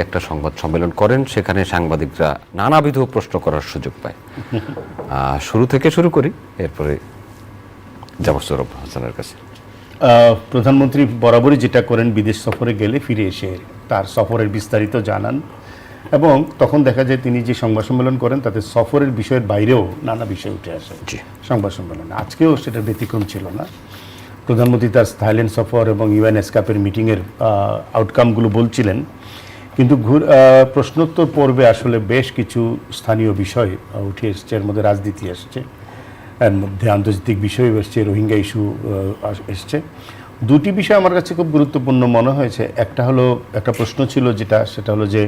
একটা সংবাদ সম্মেলন করেন সেখানে সাংবাদিকরা নানাবিধ প্রশ্ন করার সুযোগ পায়। শুরু থেকে শুরু করি এরপরে সৌরভ হাসানের কাছে। প্রধানমন্ত্রী বরাবরই যেটা করেন বিদেশ সফরে গেলে ফিরে এসে তার সফরের বিস্তারিত জানান। এবং তখন দেখা যায় তিনি যে সংবাদ সম্মেলন করেন তাতে সফরের বিষয়ের বাইরেও নানা বিষয় উঠে আসে সংবাদ সম্মেলনে। আজকেও সেটা ব্যতিক্রম ছিল না। প্রধানমন্ত্রী তার থাইল্যান্ড সফর এবং ইউএন এসকাপের মিটিংয়ের আউটকামগুলো বলছিলেন। কিন্তু প্রশ্নোত্তর পর্বে আসলে বেশ কিছু স্থানীয় বিষয় উঠে এসছে। এর মধ্যে রাজনীতি এসছে, এর মধ্যে আন্তর্জাতিক বিষয় এসছে, রোহিঙ্গা ইস্যু এসছে। দুটি বিষয় আমার কাছে খুব গুরুত্বপূর্ণ মনে হয়েছে। একটা হলো, একটা প্রশ্ন ছিল যেটা, সেটা হলো যে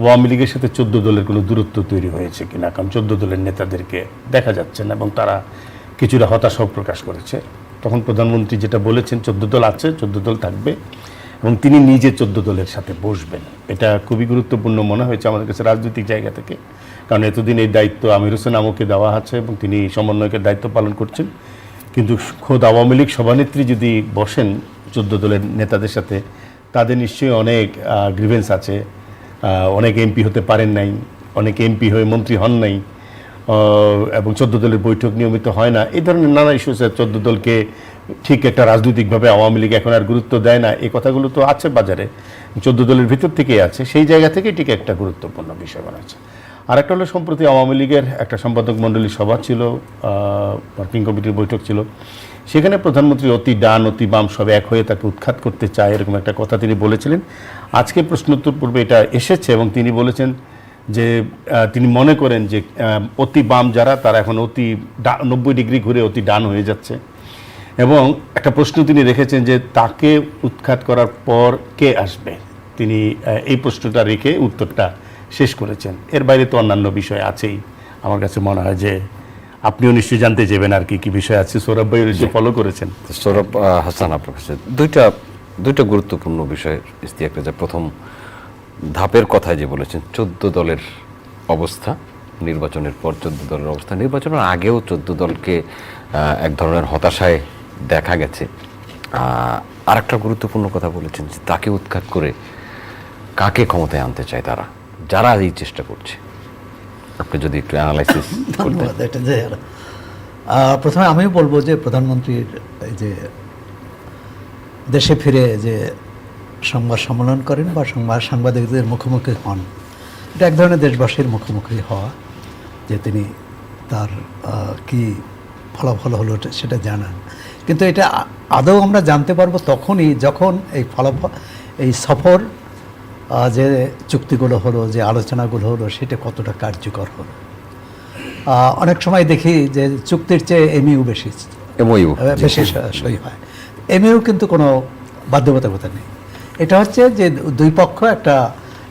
আওয়ামী লীগের সাথে চোদ্দ দলের কোনো দূরত্ব তৈরি হয়েছে কিনা, কারণ চোদ্দ দলের নেতাদেরকে দেখা যাচ্ছে না এবং তারা কিছুটা হতাশাও প্রকাশ করেছে। তখন প্রধানমন্ত্রী যেটা বলেছেন, চোদ্দ দল আছে, চোদ্দ দল থাকবে। এবং তিনি নিজে চোদ্দ দলের সাথে বসবেন। এটা খুবই গুরুত্বপূর্ণ মনে হয়েছে আমাদের কাছে রাজনৈতিক জায়গা থেকে। কারণ এতদিন এই দায়িত্ব আমির হোসেন আমকে দেওয়া আছে এবং তিনি সমন্বয়কের দায়িত্ব পালন করছেন। কিন্তু খোদ আওয়ামী লীগ সভানেত্রী যদি বসেন চোদ্দ দলের নেতাদের সাথে, তাদের নিশ্চয়ই অনেক গ্রিভেন্স আছে। অনেক এমপি হতে পারেন নাই, অনেক এমপি হয়ে মন্ত্রী হন নাই এবং চোদ্দ দলের বৈঠক নিয়মিত হয় না। এই ধরনের নানা ইস্যু আছে চোদ্দ দলকে ঠিক একটা রাজনৈতিকভাবে আওয়ামী লীগ এখন আর গুরুত্ব দেয় না এই কথাগুলো তো আছে বাজারে। চোদ্দ দলের ভিতর থেকেই আছে, সেই জায়গা থেকে ঠিক একটা গুরুত্বপূর্ণ বিষয় বানাচ্ছে আর একটা হলো সম্প্রতি আওয়ামী লীগের একটা সম্পাদক মণ্ডলীর সভা ছিল ওয়ার্কিং কমিটির বৈঠক ছিল। সেখানে প্রধানমন্ত্রী অতি ডান, অতি বাম সব এক হয়ে তাকে উৎখাত করতে চায়, এরকম একটা কথা তিনি বলেছিলেন। আজকে প্রশ্নোত্তর পূর্বে এটা এসেছে এবং তিনি বলেছেন যে তিনি মনে করেন যে অতি বাম যারা, তারা এখন অতি নব্বই ডিগ্রি ঘুরে অতি ডান হয়ে যাচ্ছে। এবং একটা প্রশ্ন তিনি রেখেছেন যে তাকে উৎখাত করার পর কে আসবে? তিনি এই প্রশ্নটা রেখে উত্তরটা শেষ করেছেন। এর বাইরে তো অন্যান্য বিষয় আছেই। আমার কাছে মনে হয় যে আপনিও নিশ্চয়ই জানতে চাইবেন আর কি কি বিষয় আছে। সৌরভ ভাই নিশ্চয়ই ফলো করেছেন। সৌরভ হাসান আপনার কাছে দুইটা দুইটা গুরুত্বপূর্ণ বিষয় ইস্তিয়াক রাজা প্রথম ধাপের কথায় যে বলেছেন চোদ্দ দলের অবস্থা নির্বাচনের পর চোদ্দ দলের অবস্থা। নির্বাচনের আগেও চোদ্দ দলকে এক ধরনের হতাশায় দেখা গেছে। আর একটা গুরুত্বপূর্ণ কথা বলেছেন যে তাকে উৎখাত করে কাকে ক্ষমতায় আনতে চায় তারা? যারা এই চেষ্টা করছে। আপনি যদি একটু অ্যানালাইসিস ধন্যবাদ প্রথমে আমিও বলব যে প্রধানমন্ত্রীর এই যে দেশে ফিরে যে সংবাদ সম্মেলন করেন বা সংবাদ সাংবাদিকদের মুখোমুখি হন এটা এক ধরনের দেশবাসীর মুখোমুখি হওয়া যে তিনি তার কি ফলাফল হলো সেটা জানান। কিন্তু এটা আদৌ আমরা জানতে পারব তখনই যখন এই ফলাফল এই সফর যে চুক্তিগুলো হলো যে আলোচনাগুলো হলো সেটা কতটা কার্যকর হলো। অনেক সময় দেখি যে চুক্তির চেয়ে এমইউ বেশি বেশি সই হয়। এমইউ কিন্তু কোনো বাধ্যবাধকতা নেই। এটা হচ্ছে যে দুই পক্ষ একটা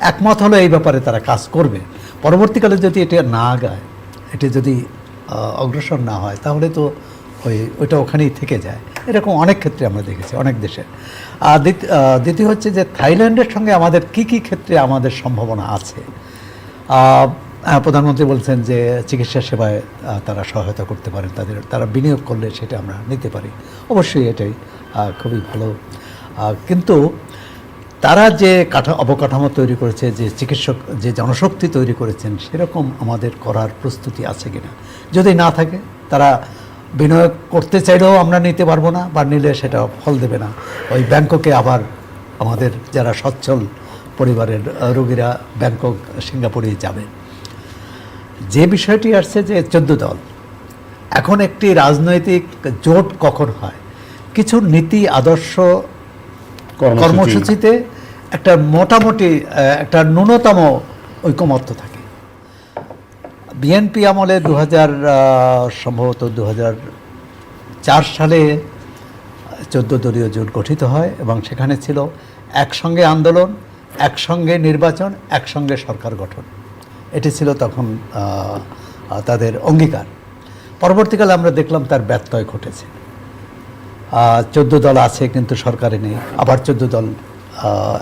একমত হলো এই ব্যাপারে তারা কাজ করবে। পরবর্তীকালে যদি এটা না গায় এটি যদি অগ্রসর না হয় তাহলে তো ওই, ওইটা ওখানেই থেকে যায়। এরকম অনেক ক্ষেত্রে আমরা দেখেছি, অনেক দেশে। আর দ্বিত- দ্বিতীয় হচ্ছে যে থাইল্যান্ডের সঙ্গে আমাদের কি কি ক্ষেত্রে আমাদের সম্ভাবনা আছে? প্রধানমন্ত্রী বলছেন যে চিকিৎসা সেবায় তারা সহায়তা করতে পারেন, তাদের, তারা বিনিয়োগ করলে সেটা আমরা নিতে পারি। অবশ্যই এটাই খুবই ভালো। কিন্তু তারা যে কাঠা, অবকাঠামো তৈরি করেছে, যে চিকিৎসক, যে জনশক্তি তৈরি করেছেন, সেরকম আমাদের করার প্রস্তুতি আছে কিনা? যদি না থাকে, তারা বিনিয়োগ করতে চাইলেও আমরা নিতে পারব না বা নিলে সেটা ফল দেবে না। ওই ব্যাংককে আবার আমাদের যারা সচ্ছল পরিবারের রোগীরা ব্যাংকক সিঙ্গাপুরে যাবে। যে বিষয়টি আসছে যে চোদ্দ দল। এখন একটি রাজনৈতিক জোট কখন হয়? কিছু নীতি আদর্শ কর্মসূচিতে একটা মোটামুটি একটা ন্যূনতম ঐকমত্য থাকে। বিএনপি আমলে দু হাজার সম্ভবত দু চার সালে চোদ্দ দলীয় জোট গঠিত হয় এবং সেখানে ছিল একসঙ্গে আন্দোলন, একসঙ্গে নির্বাচন, একসঙ্গে সরকার গঠন। এটি ছিল তখন তাদের অঙ্গীকার। পরবর্তীকালে আমরা দেখলাম তার ব্যত্যয় ঘটেছে। চোদ্দ দল আছে কিন্তু সরকারে নেই। আবার চোদ্দ দল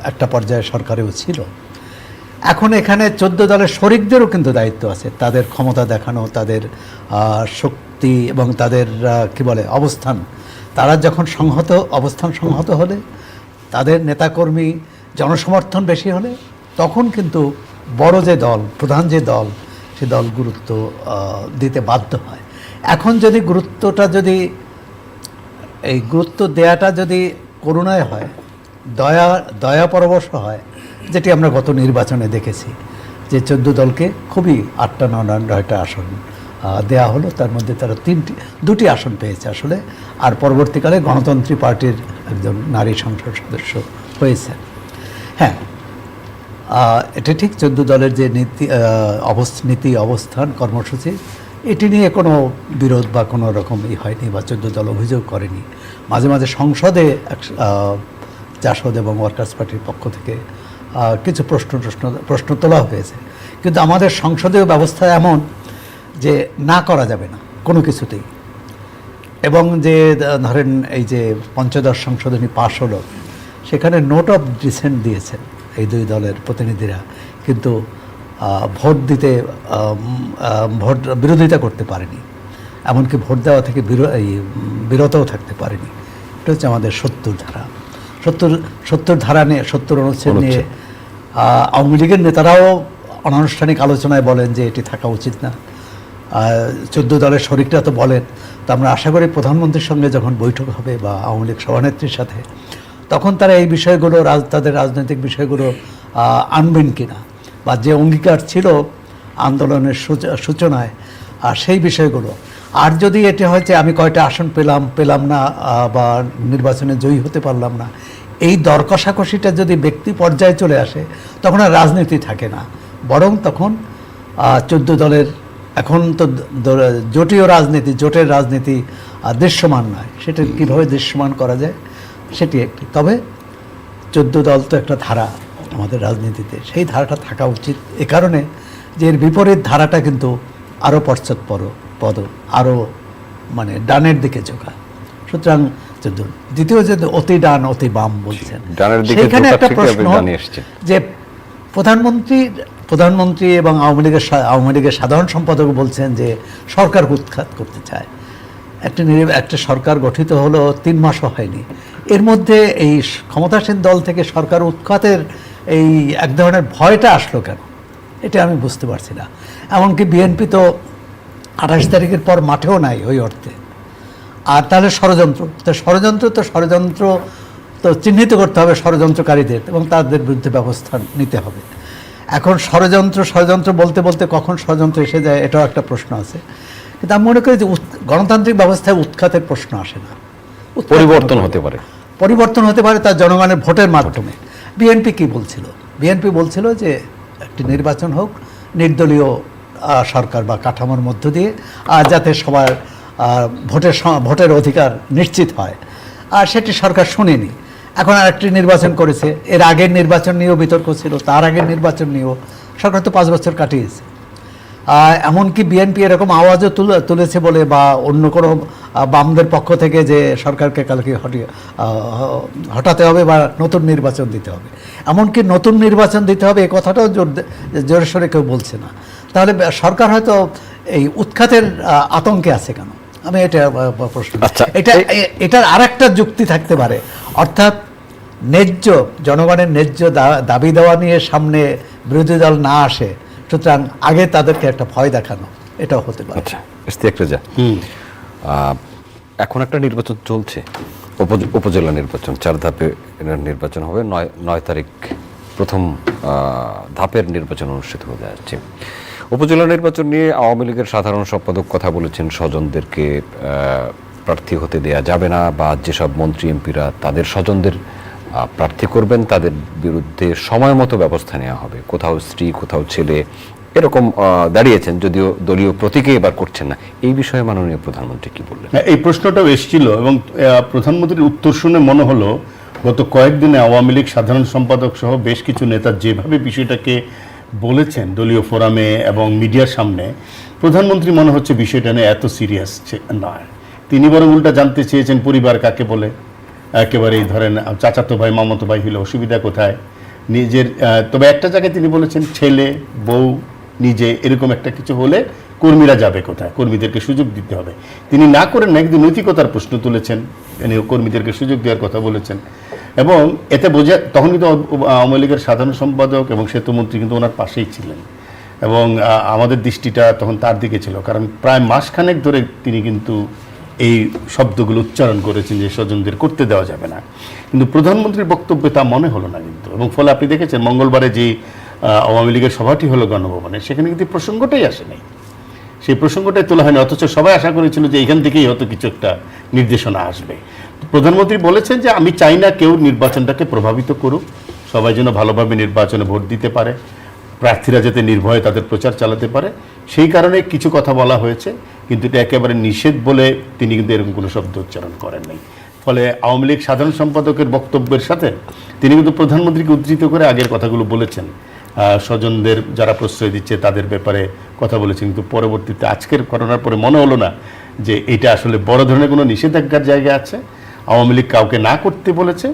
একটা পর্যায়ে সরকারেও ছিল। এখন এখানে চোদ্দ দলের শরিকদেরও কিন্তু দায়িত্ব আছে। তাদের ক্ষমতা দেখানো, তাদের শক্তি এবং তাদের কি বলে, অবস্থান। তারা যখন সংহত, অবস্থান সংহত হলে, তাদের নেতাকর্মী জনসমর্থন বেশি হলে, তখন কিন্তু বড় যে দল, প্রধান যে দল, সে দল গুরুত্ব দিতে বাধ্য হয়। এখন যদি গুরুত্বটা যদি, এই গুরুত্ব দেয়াটা যদি করুণায় হয়, দয়া দয়া পরবশ হয় যেটি আমরা গত নির্বাচনে দেখেছি, যে চোদ্দ দলকে খুবই আটটা নটা নয়টা আসন দেয়া হলো। তার মধ্যে তারা তিনটি, দুটি আসন পেয়েছে আসলে। আর পরবর্তীকালে গণতন্ত্রী পার্টির একজন নারী সংসদ সদস্য হয়েছে। হ্যাঁ এটা ঠিক চোদ্দ দলের যে নীতি নীতি, অবস্থান, কর্মসূচি, এটি নিয়ে কোনো বিরোধ বা কোনো রকম ই হয়নি বা চোদ্দ দল অভিযোগ করেনি। মাঝে মাঝে সংসদে জাসদ এবং ওয়ার্কার্স পার্টির পক্ষ থেকে কিছু প্রশ্ন প্রশ্ন প্রশ্ন তোলা হয়েছে। কিন্তু আমাদের সংসদীয় ব্যবস্থা এমন যে না করা যাবে না, কোনো কিছুতেই। এবং যে, ধরেন এই যে পঞ্চদশ সংশোধনী পাশ হলো, সেখানে নোট অফ ডিসেন্ট দিয়েছেন এই দুই দলের প্রতিনিধিরা। কিন্তু ভোট দিতে ভোট বিরোধিতা করতে পারেনি। এমনকি ভোট দেওয়া থেকে বিরতও থাকতে পারেনি। এটা হচ্ছে আমাদের সত্তর ধারা। সত্তর সত্তর ধারা নিয়ে সত্তর অনুচ্ছেদ নিয়ে আওয়ামী লীগের নেতারাও অনানুষ্ঠানিক আলোচনায় বলেন যে এটি থাকা উচিত না। চোদ্দ দলের শরিকরা তো বলেন তো আমরা আশা করি প্রধানমন্ত্রীর সঙ্গে যখন বৈঠক হবে বা আওয়ামী লীগ সভানেত্রীর সাথে তখন তারা এই বিষয়গুলো রাজ তাদের রাজনৈতিক বিষয়গুলো আনবেন কিনা বা যে অঙ্গীকার ছিল আন্দোলনের সূচনায় আর সেই বিষয়গুলো আর যদি এটি হয় যে আমি কয়টা আসন পেলাম পেলাম না বা নির্বাচনে জয়ী হতে পারলাম না এই দর কষাকষিটা যদি ব্যক্তি পর্যায়ে চলে আসে তখন আর রাজনীতি থাকে না। বরং তখন চোদ্দ দলের এখন তো জোটীয় রাজনীতি জোটের রাজনীতি দৃশ্যমান নয়। সেটা কীভাবে দৃশ্যমান করা যায় সেটি একটি। তবে চোদ্দ দল তো একটা ধারা আমাদের রাজনীতিতে। সেই ধারাটা থাকা উচিত। এ কারণে যে এর বিপরীত ধারাটা কিন্তু আরও পশ্চাৎপর পদ আরও মানে ডানের দিকে ঝোঁকা। সুতরাং দ্বিতীয় যে অতি ডান অতি বাম বলছেন ঝোঁকা একটা প্রশ্ন। যে প্রধানমন্ত্রী প্রধানমন্ত্রী এবং আওয়ামী লীগের আওয়ামী লীগের সাধারণ সম্পাদক বলছেন যে সরকার উৎখাত করতে চায়। একটা একটা সরকার গঠিত হলো তিন মাসও হয়নি। এর মধ্যে এই ক্ষমতাসীন দল থেকে সরকার উৎখাতের এই এক ধরনের ভয়টা আসলো কেন? এটা আমি বুঝতে পারছি না। এমনকি বিএনপি তো আঠাশ তারিখের পর মাঠেও নাই ওই অর্থে। আর তাহলে ষড়যন্ত্র তো ষড়যন্ত্র তো ষড়যন্ত্র তো চিহ্নিত করতে হবে ষড়যন্ত্রকারীদের এবং তাদের বিরুদ্ধে ব্যবস্থা নিতে হবে। এখন ষড়যন্ত্র ষড়যন্ত্র বলতে বলতে কখন ষড়যন্ত্র এসে যায় এটাও একটা প্রশ্ন আছে। কিন্তু আমি মনে করি যে উৎ- গণতান্ত্রিক ব্যবস্থায় উৎখাতের প্রশ্ন আসে না। পরিবর্তন হতে পারে। পরিবর্তন হতে পারে তার জনগণের ভোটের মাধ্যমে। বিএনপি কি বলছিল? বিএনপি বলছিল যে একটি নির্বাচন হোক নির্দলীয় সরকার বা কাঠামোর মধ্য দিয়ে আর যাতে সবার ভোটের ভোটের অধিকার নিশ্চিত হয়। আর সেটি সরকার শুনেনি। এখন আরেকটি নির্বাচন করেছে। এর আগের নির্বাচন নিয়েও বিতর্ক ছিল, তার আগের নির্বাচন নিয়েও। সরকার তো পাঁচ বছর কাটিয়েছে। এমনকি বিএনপি এরকম আওয়াজও তুলে- তুলেছে বলে বা অন্য কোনো বামদের পক্ষ থেকে যে সরকারকে কালকে হটিয়ে হটাতে হবে বা নতুন নির্বাচন দিতে হবে। এমনকি নতুন নির্বাচন দিতে হবে এই কথাটাও জোর জোরে কেউ বলছে না। তাহলে সরকার হয়তো এই উৎখাতের আতঙ্কে আছে কেন? আমি এটা প্রশ্ন আচ্ছা, এটা এটার আর একটা যুক্তি থাকতে পারে। অর্থাৎ ন্যায্য জনগণের ন্যায্য দাবি দেওয়া নিয়ে সামনে বিরোধী দল না আসে সুতরাং আগে তাদেরকে একটা ভয় দেখানো এটাও হতে পারে। আচ্ছা এখন একটা নির্বাচন চলছে উপ- উপজেলা নির্বাচন চার ধাপে নির্বাচন হবে নয় নয় তারিখ প্রথম ধাপের নির্বাচন অনুষ্ঠিত হতে যাচ্ছে। উপজেলা নির্বাচন নিয়ে আওয়ামী লীগের সাধারণ সম্পাদক কথা বলেছেন স্বজনদেরকে প্রার্থী হতে দেয়া যাবে না বা যেসব মন্ত্রী এমপিরা তাদের স্বজনদের প্রার্থী করবেন তাদের বিরুদ্ধে সময় মতো ব্যবস্থা নেওয়া হবে। কোথাও স্ত্রী কোথাও ছেলে এরকম দাঁড়িয়েছেন যদিও দলীয় প্রতীকে এবার করছেন না। এই বিষয়ে মাননীয় প্রধানমন্ত্রী কি বললেন? হ্যাঁ, এই প্রশ্নটাও এসেছিল এবং প্রধানমন্ত্রীর উত্তর শুনে মনে হলো গত কয়েকদিনে আওয়ামী লীগ সাধারণ সম্পাদক সহ বেশ কিছু নেতা যেভাবে বিষয়টাকে বলেছেন দলীয় ফোরামে এবং মিডিয়ার সামনে, প্রধানমন্ত্রী মনে হচ্ছে বিষয়টা নিয়ে এত সিরিয়াস নয়। তিনি বরং উল্টা জানতে চেয়েছেন পরিবার কাকে বলে। একেবারেই ধরেন, চাচাতো ভাই, মামাতো ভাই হলে অসুবিধা কোথায়? নিজের তবে একটা জায়গায় তিনি বলেছেন, ছেলে, বউ, নিজে, এরকম একটা কিছু হলে কর্মীরা যাবে কোথায়? কর্মীদেরকে সুযোগ দিতে হবে। তিনি না করেন না, কিন্তু নৈতিকতার প্রশ্ন তুলেছেন। কর্মীদেরকে সুযোগ দেওয়ার কথা বলেছেন। এবং এতে বোঝা, তখন কিন্তু আওয়ামী লীগের সাধারণ সম্পাদক এবং সেতুমন্ত্রী কিন্তু ওনার পাশেই ছিলেন। এবং আমাদের দৃষ্টিটা তখন তার দিকে ছিল। কারণ প্রায় মাসখানেক ধরে তিনি কিন্তু এই শব্দগুলো উচ্চারণ করেছেন যে স্বজনদের করতে দেওয়া যাবে না। কিন্তু প্রধানমন্ত্রীর বক্তব্যে তা মনে হলো না কিন্তু। এবং ফলে আপনি দেখেছেন মঙ্গলবারে যে আওয়ামী লীগের সভাটি হলো গণভবনে, সেখানে কিন্তু প্রসঙ্গটাই আসে নাই। সেই প্রসঙ্গটাই তোলা হয়নি, অথচ সবাই আশা করেছিল যে এখান থেকেই হয়তো কিছু একটা নির্দেশনা আসবে। প্রধানমন্ত্রী বলেছেন যে আমি চাই না কেউ নির্বাচনটাকে প্রভাবিত করুক। সবাই যেন ভালোভাবে নির্বাচনে ভোট দিতে পারে, প্রার্থীরা যাতে নির্ভয়ে তাদের প্রচার চালাতে পারে। সেই কারণে কিছু কথা বলা হয়েছে, কিন্তু এটা একেবারে নিষেধ বলে তিনি কিন্তু এরকম কোনো শব্দ উচ্চারণ করেন নাই। ফলে আওয়ামী লীগ সাধারণ সম্পাদকের বক্তব্যের সাথে তিনি কিন্তু প্রধানমন্ত্রীকে উদ্ধৃত করে আগের কথাগুলো বলেছেন। স্বজনদের যারা প্রশ্রয় দিচ্ছে তাদের ব্যাপারে কথা বলেছেন, কিন্তু পরবর্তীতে আজকের ঘটনার পরে মনে হলো না যে এটা আসলে বড় ধরনের কোনো নিষেধাজ্ঞার জায়গা আছে। আওয়ামী লীগ কাউকে না করতে বলেছে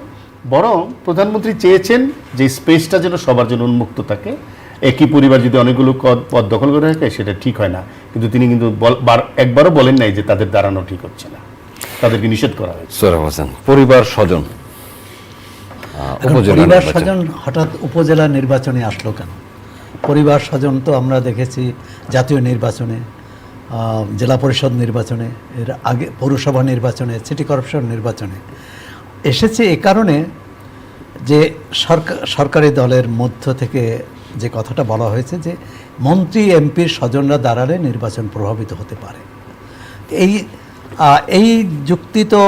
বরং প্রধানমন্ত্রী চেয়েছেন যে স্পেসটা যেন সবার জন্য উন্মুক্ত থাকে। একই পরিবার যদি অনেকগুলো পদ দখল করে রাখে সেটা ঠিক হয় না। কিন্তু তিনি কিন্তু একবারও বলেন নাই যে তাদের দাঁড়ানো ঠিক হচ্ছে না। তাদেরকে নিষেধ করা হয়েছে। পরিবার স্বজন পরিবার স্বজন হঠাৎ উপজেলা নির্বাচনে আসলো কেন? পরিবার স্বজন তো আমরা দেখেছি জাতীয় নির্বাচনে জেলা পরিষদ নির্বাচনে, এর আগে পৌরসভা নির্বাচনে, সিটি কর্পোরেশন নির্বাচনে এসেছে এ কারণে যে সরকার সরকারি দলের মধ্য থেকে যে কথাটা বলা হয়েছে যে মন্ত্রী এমপির স্বজনরা দাঁড়ালে নির্বাচন প্রভাবিত হতে পারে। এই এই যুক্তি তো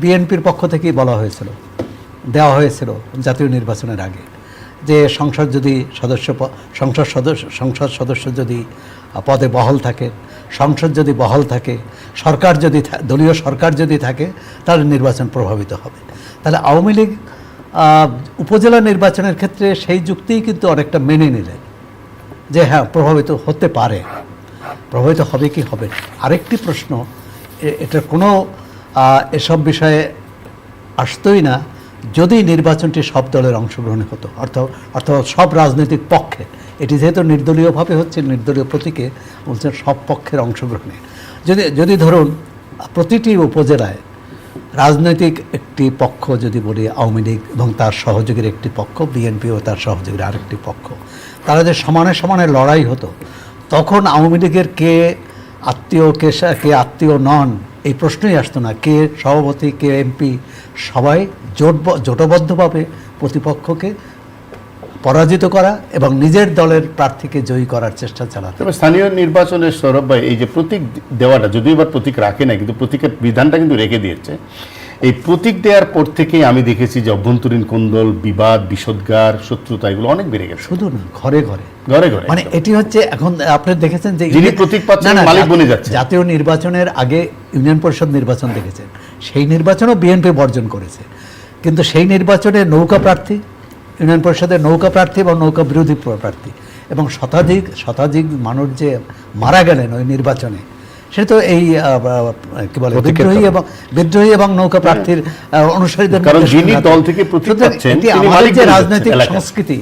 বিএনপির পক্ষ থেকেই বলা হয়েছিল, দেওয়া হয়েছিল জাতীয় নির্বাচনের আগে যে সংসদ যদি সদস্য সংসদ সদস্য সংসদ সদস্য যদি পদে বহাল থাকে সংসদ যদি বহাল থাকে, সরকার যদি দলীয় সরকার যদি থাকে, তাহলে নির্বাচন প্রভাবিত হবে। তাহলে আওয়ামী লীগ উপজেলা নির্বাচনের ক্ষেত্রে সেই যুক্তিই কিন্তু অনেকটা মেনে নিলেন যে হ্যাঁ প্রভাবিত হতে পারে। প্রভাবিত হবে কি হবে আরেকটি প্রশ্ন এটা কোনো এসব বিষয়ে আসতোই না, যদি নির্বাচনটি সব দলের অংশগ্রহণে হতো, অর্থাৎ অর্থাৎ সব রাজনৈতিক পক্ষে এটি যেহেতু নির্দলীয়ভাবে হচ্ছে, নির্দলীয় প্রতীকে বলছেন সব পক্ষের অংশগ্রহণে। যদি যদি ধরুন, প্রতিটি উপজেলায় রাজনৈতিক একটি পক্ষ যদি বলি, আওয়ামী লীগ এবং তার সহযোগীর একটি পক্ষ, বিএনপি ও তার সহযোগীর আরেকটি পক্ষ, তারা যে সমানে সমানে লড়াই হতো, তখন আওয়ামী লীগের কে আত্মীয়, কে কে আত্মীয় নন, এই প্রশ্নই আসতো না। কে সভাপতি, কে এমপি, সবাই জোট, জোটবদ্ধভাবে প্রতিপক্ষকে পরাজিত করা এবং নিজের দলের প্রার্থীকে জয়ী করার চেষ্টা চালাতে। তবে স্থানীয় নির্বাচনের সৌরভ ভাই এই যে প্রতীক দেওয়াটা যদিও এবার প্রতীক রাখে না কিন্তু প্রতীকের বিধানটা কিন্তু রেখে দিয়েছে। এই প্রতীক দেওয়ার পর থেকেই আমি দেখেছি যে অভ্যন্তরীণ কোন্দল বিবাদ বিষদগার শত্রুতা এগুলো অনেক বেড়ে গেছে। শুধু না ঘরে ঘরে। ঘরে ঘরে মানে এটি হচ্ছে এখন আপনি দেখেছেন যে যিনি প্রতীক পাচ্ছেন, মালিক বনে যাচ্ছেন। জাতীয় নির্বাচনের আগে ইউনিয়ন পরিষদ নির্বাচন দেখেছেন। সেই নির্বাচনও বিএনপি বর্জন করেছে। কিন্তু সেই নির্বাচনে নৌকা প্রার্থী ইউনিয়ন পরিষদের নৌকা প্রার্থী এবং নৌকা বিরোধী প্রার্থী। এবং শতাধিক শতাধিক মানুষ যে মারা গেলেন ওই নির্বাচনে সে তো এই কি বলে বিদ্রোহী এবং বিদ্রোহী এবং নৌকা প্রার্থীর অনুসারীদের কারণ যিনি দল থেকে প্রতীক সুতরাং পাচ্ছেন, এটি আমাদের যে রাজনৈতিক সংস্কৃতি।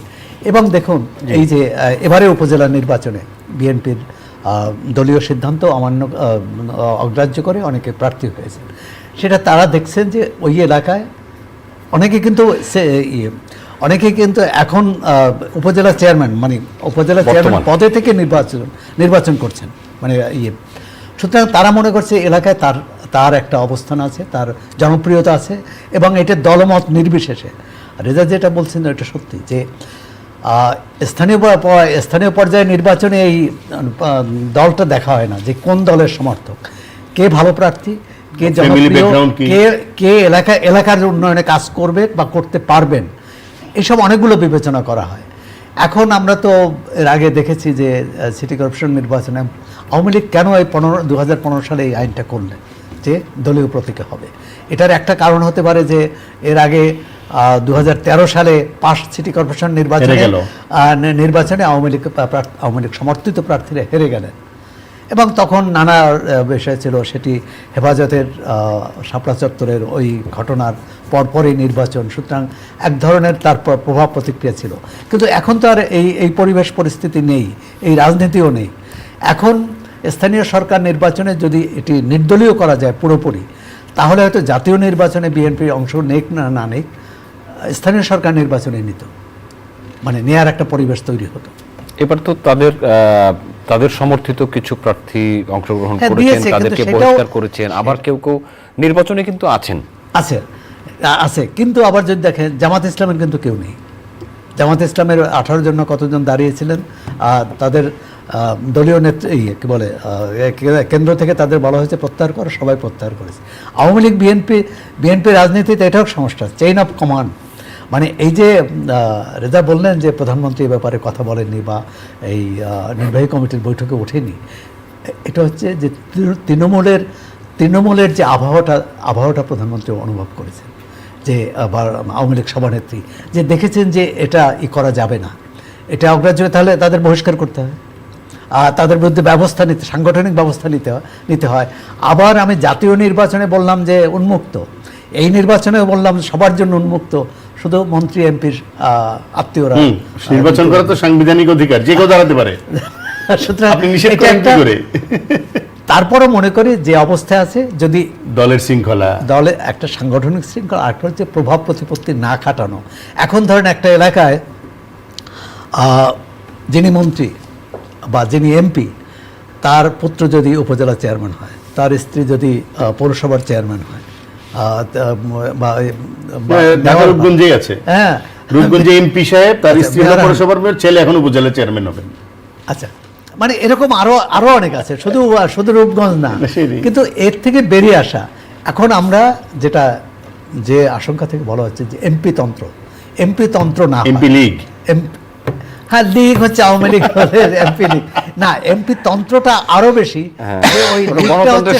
এবং দেখুন এই যে এবারে উপজেলা নির্বাচনে বিএনপির দলীয় সিদ্ধান্ত অমান্য অগ্রাহ্য করে অনেকে প্রার্থী হয়েছে সেটা তারা দেখছেন যে ওই এলাকায় অনেকে কিন্তু ইয়ে, অনেকে কিন্তু এখন উপজেলা চেয়ারম্যান মানে উপজেলা চেয়ারম্যান পদে থেকে নির্বাচন নির্বাচন করছেন মানে ইয়ে। সুতরাং তারা মনে করছে এলাকায় তার তার একটা অবস্থান আছে তার জনপ্রিয়তা আছে এবং এটা দলমত নির্বিশেষে। রেজা যেটা বলছেন এটা সত্যি যে স্থানীয় স্থানীয় পর্যায়ে নির্বাচনে এই দলটা দেখা হয় না যে কোন দলের সমর্থক কে ভালো প্রার্থী কে জনপ্রিয় কে কে এলাকা এলাকার উন্নয়নে কাজ করবে বা করতে পারবেন। এসব অনেকগুলো বিবেচনা করা হয়। এখন আমরা তো এর আগে দেখেছি যে সিটি কর্পোরেশন নির্বাচনে আওয়ামী লীগ কেন এই পনেরো দু সালে এই আইনটা করলেন যে দলীয় প্রতীকে হবে? এটার একটা কারণ হতে পারে যে এর আগে দু হাজার তেরো সালে পাশ সিটি কর্পোরেশন নির্বাচনে নির্বাচনে আওয়ামী লীগ আওয়ামী লীগ সমর্থিত প্রার্থীরা হেরে গেলেন। এবং তখন নানা বিষয় ছিল, সেটি হেফাজতের শাপলা চত্বরের ওই ঘটনার পরপরই নির্বাচন। সুতরাং এক ধরনের তার প্রভাব প্রতিক্রিয়া ছিল। কিন্তু এখন তো আর এই এই পরিবেশ পরিস্থিতি নেই, এই রাজনীতিও নেই। এখন স্থানীয় সরকার নির্বাচনে যদি এটি নির্দলীয় করা যায় পুরোপুরি, তাহলে হয়তো জাতীয় নির্বাচনে বিএনপি অংশ নেক না না নেক, স্থানীয় সরকার নির্বাচনে নিত। মানে নেয়ার একটা পরিবেশ তৈরি হতো। এবার তো তাদের তাদের সমর্থিত কিছু প্রার্থী অংশগ্রহণ হ্যাঁ, করেছেন তাদেরকে বহিষ্কার করেছেন। আবার কেউ কেউ নির্বাচনে কিন্তু আছেন। আছে আছে। কিন্তু আবার যদি দেখেন জামাত ইসলামের কিন্তু কেউ নেই। জামাত ইসলামের আঠারো জন কতজন দাঁড়িয়েছিলেন আর তাদের দলীয় নেতৃ এই কি বলে কেন্দ্র থেকে তাদের বলা হয়েছে প্রত্যাহার করো সবাই প্রত্যাহার করেছে। আওয়ামী লীগ বিএনপি বিএনপি রাজনীতিতে এটাও সমস্যা চেইন অফ কমান্ড মানে এই যে রেজা বললেন যে প্রধানমন্ত্রী এ ব্যাপারে কথা বলেননি বা এই নির্বাহী কমিটির বৈঠকে ওঠেনি। এটা হচ্ছে যে তৃণমূলের তৃণমূলের যে আবহাওয়াটা আবহাওয়াটা প্রধানমন্ত্রী অনুভব করেছেন। যে আওয়ামী লীগ সভানেত্রী যে দেখেছেন যে এটা ই করা যাবে না। এটা অগ্রাহ্য, তাহলে তাদের বহিষ্কার করতে হয়। আর তাদের বিরুদ্ধে ব্যবস্থা নিতে, সাংগঠনিক ব্যবস্থা নিতে নিতে হয়। আবার আমি জাতীয় নির্বাচনে বললাম যে উন্মুক্ত। এই নির্বাচনে বললাম সবার জন্য উন্মুক্ত। শুধু মন্ত্রী এমপির আত্মীয়রা নির্বাচন করা তো সাংবিধানিক অধিকার যে কেউ দাঁড়াতে পারে। সুতরাং তারপরও মনে করি যে অবস্থায় আছে যদি দলের শৃঙ্খলা। দলে একটা সাংগঠনিক শৃঙ্খলা আরেকটা হচ্ছে প্রভাব প্রতিপত্তি না খাটানো। এখন ধরেন একটা এলাকায় আহ, যিনি মন্ত্রী বা যিনি এমপি তার পুত্র যদি উপজেলা চেয়ারম্যান হয় তার স্ত্রী যদি পৌরসভার চেয়ারম্যান হয় হ্যাঁ, ঢাকা মেয়র হয়। রূপগঞ্জে আছে হ্যাঁ। রূপগঞ্জে এমপি সাহেব তার আচ্ছা, স্ত্রী পৌরসভার ছেলে এখন উপজেলা চেয়ারম্যান হবেন আচ্ছা মানে এরকম আরও আরও অনেক আছে শুধু শুধু রূপগঞ্জ না। কিন্তু এর থেকে বেরিয়ে আসা এখন আমরা যেটা যে আশঙ্কা থেকে বলা হচ্ছে যে এমপি তন্ত্র এমপি তন্ত্র না এমপি লীগ। হ্যাঁ লীগ হচ্ছে আওয়ামী লীগ এমপি লীগ। না এমপি তন্ত্রটা আরও বেশি হ্যাঁ। ওই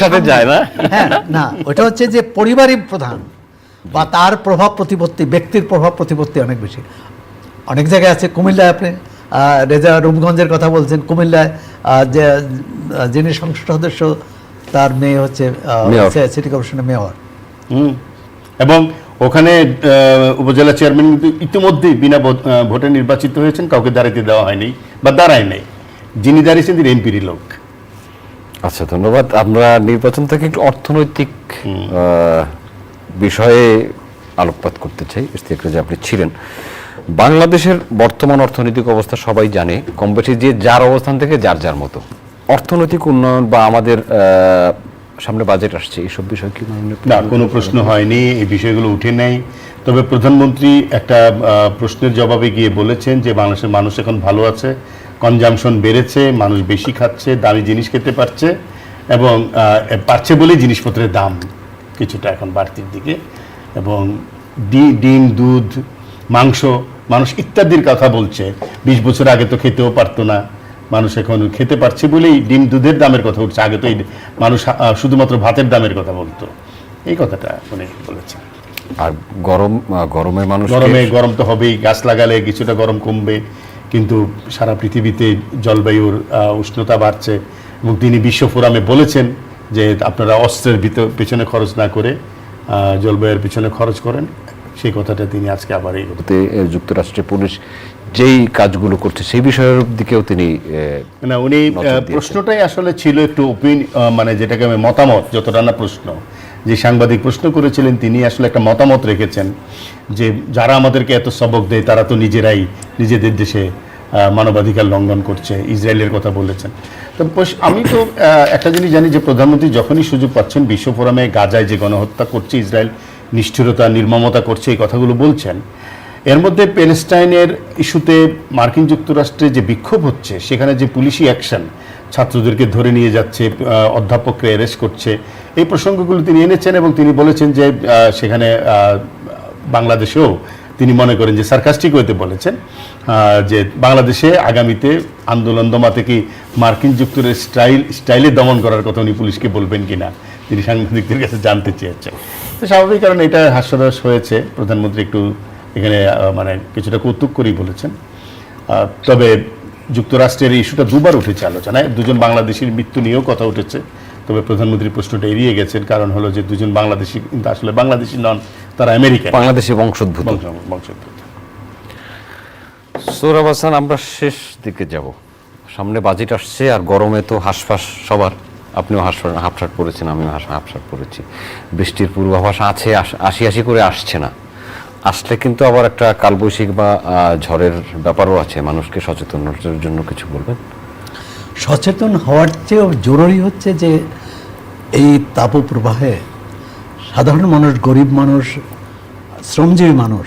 সাথে যায় না? হ্যাঁ না ওটা হচ্ছে যে পরিবারই প্রধান বা তার প্রভাব প্রতিপত্তি ব্যক্তির প্রভাব প্রতিপত্তি অনেক বেশি অনেক জায়গায় আছে কুমিল্লায় আপনি রেজা রূপগঞ্জের কথা বলছেন কুমিল্লায় যে যিনি সংসদ সদস্য তার মেয়ে হচ্ছে। সিটি কর্পোরেশনের মেয়র হুম। এবং ওখানে উপজেলা চেয়ারম্যান ইতিমধ্যেই বিনা ভোটে নির্বাচিত হয়েছেন কাউকে দাঁড়াতে দেওয়া হয়নি বা দাঁড়ায় নাই যিনি দাঁড়িয়েছেন তিনি এমপির লোক। আচ্ছা ধন্যবাদ। আমরা নির্বাচন থেকে একটু অর্থনৈতিক বিষয়ে আলোকপাত করতে চাই। ইস্তিয়াক যে আপনি ছিলেন। বাংলাদেশের বর্তমান অর্থনৈতিক অবস্থা সবাই জানে। কম বেশি যে যার অবস্থান থেকে যার যার মতো। অর্থনৈতিক উন্নয়ন বা আমাদের সামনে বাজেট আসছে এইসব বিষয় কি না কোনো প্রশ্ন হয়নি এই বিষয়গুলো উঠে নেই। তবে প্রধানমন্ত্রী একটা প্রশ্নের জবাবে গিয়ে বলেছেন যে বাংলাদেশের মানুষ এখন ভালো আছে। কনজামশন বেড়েছে মানুষ বেশি খাচ্ছে দামি জিনিস খেতে পারছে এবং পারছে বলেই জিনিসপত্রের দাম কিছুটা এখন বাড়তির দিকে এবং ডিম দুধ মাংস মানুষ ইত্যাদির কথা বলছে। বিশ বছর আগে তো খেতেও পারতো না। মানুষ এখন খেতে পারছে বলেই ডিম দুধের দামের কথা উঠছে। আগে তো এই মানুষ শুধুমাত্র ভাতের দামের কথা বলতো। এই কথাটা উনি বলেছেন। আর গরম গরমে মানুষ গরমে গরম তো হবেই। গাছ লাগালে কিছুটা গরম কমবে। কিন্তু সারা পৃথিবীতে জলবায়ুর উষ্ণতা বাড়ছে এবং তিনি বিশ্ব ফোরামে বলেছেন যে আপনারা অস্ত্রের ভিতর পেছনে খরচ না করে জলবায়ুর পিছনে খরচ করেন। সেই কথাটা তিনি আজকে আবার এই যুক্তরাষ্ট্রের পুলিশ যেই কাজগুলো করছে সেই বিষয়ের দিকেও তিনি না উনি প্রশ্নটাই আসলে ছিল একটু ওপিন মানে যেটাকে আমি মতামত যতটা না প্রশ্ন। যে সাংবাদিক প্রশ্ন করেছিলেন, তিনি আসলে একটা মতামত রেখেছেন যে যারা আমাদেরকে এত সবক দেয়, তারা তো নিজেরাই নিজেদের দেশে মানবাধিকার লঙ্ঘন করছে, ইসরায়েলের কথা বলেছেন। তো আমি তো একটা জিনিস জানি যে প্রধানমন্ত্রী যখনই সুযোগ পাচ্ছেন, বিশ্ব ফোরামে গাজায় যে গণহত্যা করছে, ইসরায়েল নিষ্ঠুরতা, নির্মমতা করছে, এই কথাগুলো বলছেন। এর মধ্যে প্যালেস্টাইনের ইস্যুতে মার্কিন যুক্তরাষ্ট্রে যে বিক্ষোভ হচ্ছে, সেখানে যে পুলিশি অ্যাকশন ছাত্রদেরকে ধরে নিয়ে যাচ্ছে অধ্যাপককে অ্যারেস্ট করছে। এই প্রসঙ্গগুলো তিনি এনেছেন এবং তিনি বলেছেন যে সেখানে বাংলাদেশেও তিনি মনে করেন যে সার্কাস্টিক হইতে বলেছেন যে বাংলাদেশে আগামীতে আন্দোলন দমাতে কি মার্কিন যুক্তরাষ্ট্রের স্টাইল, স্টাইলে দমন করার কথা উনি পুলিশকে বলবেন কিনা, তিনি সাংবাদিকদের কাছে জানতে চেয়েছেন। তো স্বাভাবিক কারণ এটা হাস্যরস হয়েছে। প্রধানমন্ত্রী একটু এখানে মানে কিছুটা কৌতুক করেই বলেছেন। তবে যুক্তরাষ্ট্রের এই ইস্যুটা দুবার উঠেছে আলোচনায়। দুজন বাংলাদেশির মৃত্যু নিয়েও কথা উঠেছে। তবে প্রধানমন্ত্রী প্রশ্নটা এড়িয়ে গেছেন। কারণ হলো যে দুজন বাংলাদেশি কিন্তু আসলে বাংলাদেশি নন তারা আমেরিকা বাংলাদেশি বংশোদ্ভূত। বংশ- বংশোদ্ভূত। সৌরভ হাসান আমরা শেষ দিকে যাব। সামনে বাজেট আসছে আর গরমে তো হাঁসফাঁস সবার। আপনিও হাঁস হাফশার্ট পরেছেন আমিও হাঁস হাফশার্ট পরেছি বৃষ্টির পূর্বাভাস আছে আস- আশি আশি করে আসছে না। আসলে কিন্তু আবার একটা কালবৈশাখী বা ঝড়ের ব্যাপারও আছে। মানুষকে সচেতনের জন্য কিছু বলবেন? সচেতন হওয়ার চেয়েও জরুরি হচ্ছে যে, এই তাপপ্রবাহে সাধারণ মানুষ, গরিব মানুষ, শ্রমজীবী মানুষ,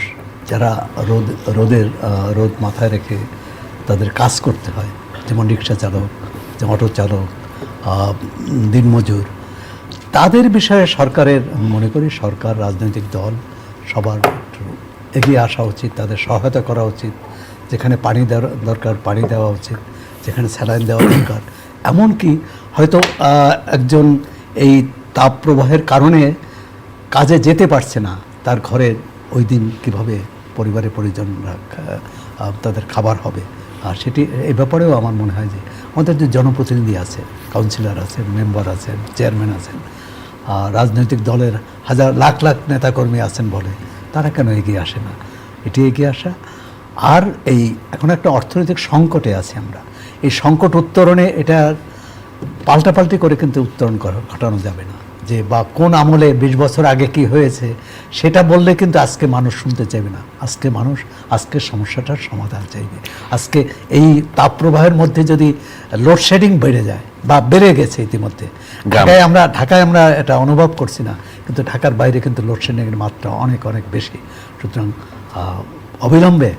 যারা রোদ, রোদের রোদ মাথায় রেখে তাদের কাজ করতে হয়। যেমন রিক্সা চালক অটো চালক দিনমজুর। তাদের বিষয়ে সরকারের মনে করি সরকার, রাজনৈতিক দল সবার এগিয়ে আসা উচিত, তাদের সহায়তা করা উচিত, যেখানে পানি দেওয়ার দরকার, পানি দেওয়া উচিত, যেখানে স্যালাইন দেওয়া দরকার। এমনকি হয়তো একজন এই তাপ প্রবাহের কারণে কাজে যেতে পারছে না, তার ঘরের ওই দিন কীভাবে পরিবারের পরিজনরা তাদের খাবার হবে। আর সেটি, এই ব্যাপারেও আমার মনে হয় যে, আমাদের যে জনপ্রতিনিধি আছে কাউন্সিলর আছেন মেম্বার আছেন চেয়ারম্যান আছেন রাজনৈতিক দলের হাজার লাখ লাখ নেতাকর্মী আছেন বলে, তারা কেন এগিয়ে আসে না? এটি এগিয়ে আসা। আর এই এখন একটা অর্থনৈতিক সংকটে আছি আমরা। এই সংকট উত্তরণে এটা পাল্টাপাল্টি করে কিন্তু উত্তরণ ঘটানো যাবে না। যে বা কোন আমলে বিশ বছর আগে কি হয়েছে সেটা বললে কিন্তু আজকে মানুষ শুনতে চাইবে না। আজকে মানুষ আজকের সমস্যাটার সমাধান চাইবে। আজকে এই তাপপ্রবাহের মধ্যে যদি লোডশেডিং বেড়ে যায় বা বেড়ে গেছে ইতিমধ্যে ঢাকায় আমরা ঢাকায় আমরা এটা অনুভব করছি না কিন্তু ঢাকার বাইরে কিন্তু লোডশেডিংয়ের মাত্রা অনেক অনেক বেশি। সুতরাং অবিলম্বে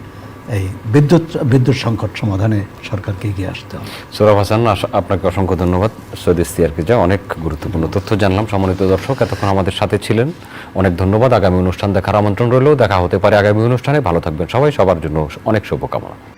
এই বিদ্যুৎ বিদ্যুৎ সংকট সমাধানে সরকারকে এগিয়ে আসতে হবে। সোরাব হাসান আপনাকে অসংখ্য ধন্যবাদ। সৈয়দ ইস্তিয়ারকে যা অনেক গুরুত্বপূর্ণ তথ্য জানলাম। সম্মানিত দর্শক, এতক্ষণ আমাদের সাথে ছিলেন। অনেক ধন্যবাদ। আগামী অনুষ্ঠান দেখার আমন্ত্রণ রইলেও দেখা হতে পারে আগামী অনুষ্ঠানে। ভালো থাকবেন সবাই। সবার জন্য অনেক শুভকামনা।